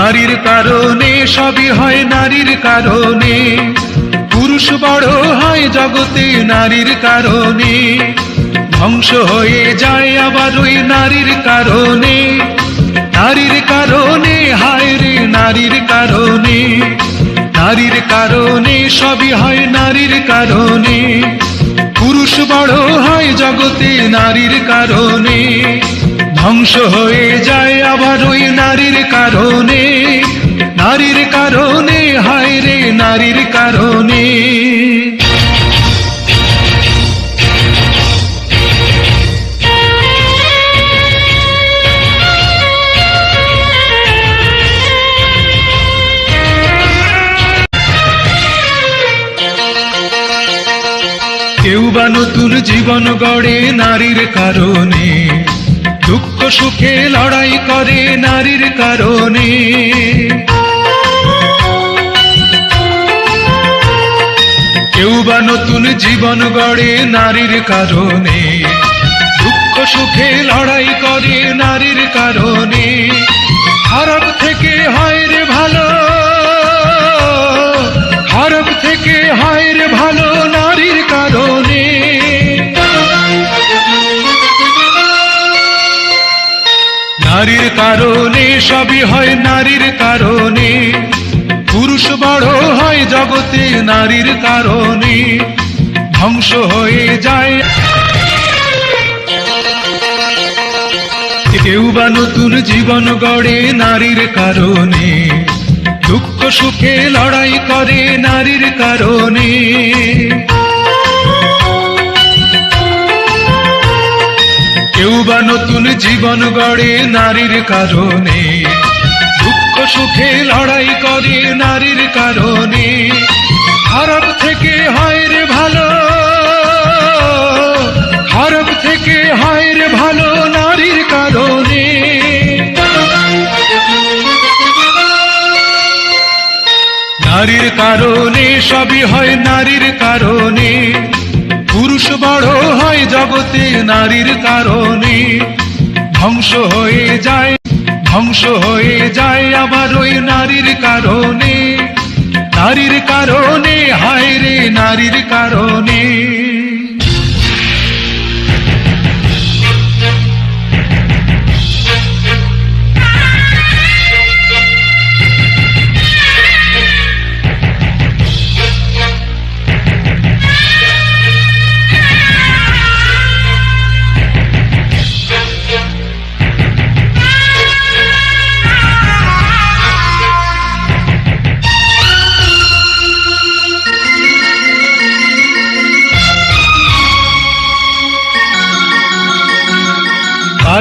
নারীর কারণে, সবই হয় নারীর কারণে। পুরুষ বড় হয় জগতে নারীর কারণে। ধ্বংস হয়ে যায় আবার ওই নারীর কারণে। নারীর কারণে, হায় রে, নারীর কারণে। নারীর কারণে, সবই হয় নারীর কারণে। পুরুষ বড় হয় জগতে নারীর কারণে। ধ্বংস হয়ে যায় আবার ওই নারীর কারণে। নারীর কারণে, হায় রে, নারীর কারণে। কেউ বা নতুন জীবন গড়ে নারীর কারণে। দুঃখ সুখে লড়াই করে নারীর কারণে। কেউ বা নতুন জীবন গড়ে নারীর কারণে। দুঃখ সুখে লড়াই করে নারীর কারণে। খারাপ থেকে হয় রে নারীর কারণে, সবই হয় নারীর কারণে। পুরুষ বড় হয় জগতে নারীর কারণে। ধ্বংস হয়ে যায়। কেউ বা নতুন জীবন গড়ে নারীর কারণে। দুঃখ সুখে লড়াই করে নারীর কারণে। কেউ বা নতুন জীবন গড়ে নারীর কারণে, দুঃখ সুখে লড়াই করে নারীর কারণে। খারাপ থেকে হয় রে ভালো খারাপ থেকে হয় রে ভালো নারীর কারণে। নারীর কারণে সবই হয় নারীর কারণে। বড় হয় জগতে নারীর কারণে। ধ্বংস হয়ে যায়, ধ্বংস হয়ে যায় আবার ওই নারীর কারণে। নারীর কারণে, হায় রে, নারীর কারণে।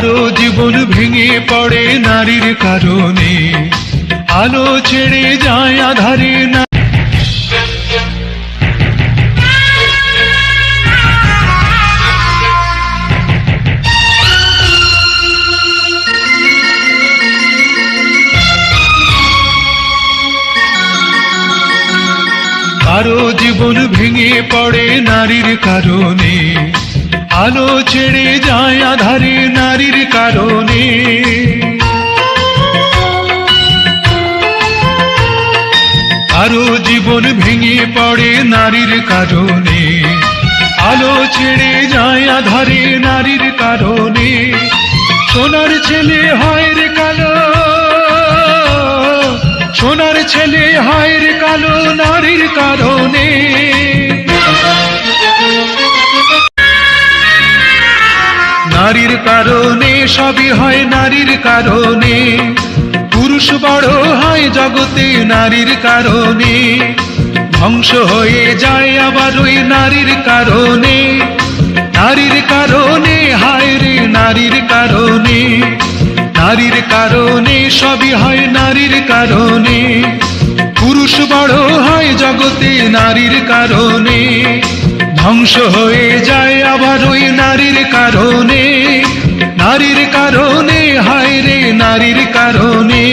কারও জীবন ভেঙে পড়ে নারীর কারণে। আলো ছেড়ে যায় আধারে না কারও জীবন ভেঙে পড়ে নারীর কারণে। আলো ছেড়ে যায় আধারে নারীর কারণে। আরও জীবন ভেঙে পড়ে নারীর কারণে। আলো ছেড়ে যায় আধারে নারীর কারণে। সোনার ছেলে হয় রে কালো, সোনার ছেলে হয় রে কালো নারীর কারণে। নারীর কারণে, সবই হয় নারীর কারণে। পুরুষ বড় হয় জগতে নারীর কারণে। ধ্বংস হয়ে যায় আবার ওই নারীর কারণে। নারীর কারণে, হায় রে, নারীর কারণে। নারীর কারণে, সবই হয় নারীর কারণে। পুরুষ বড় হয় জগতে নারীর কারণে। ধ্বংস হয়ে যায় আবার ওই নারীর কারণে। নারীর কারণে, হায় রে নারীর কারণে।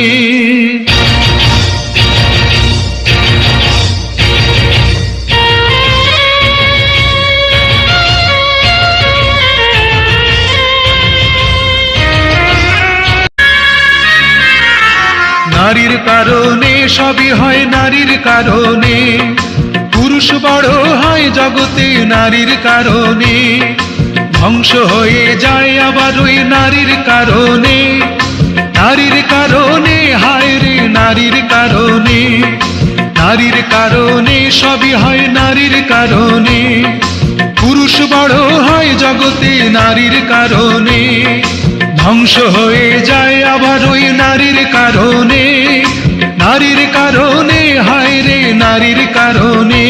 নারীর কারণে, সবই হয় নারীর কারণে। পুরুষ বড় হয় জগতে নারীর কারণে। ধ্বংস হয়ে যায় আবার ওই নারীর কারণে। নারীর কারণে, হায় রে নারীর কারণে। নারীর কারণে, সবই হয় নারীর কারণে। পুরুষ বড় হয় জগতে নারীর কারণে। ধ্বংস হয়ে যায় আবার ওই নারীর কারণে। নারীর কারণে হায় রে নারীর কারণে।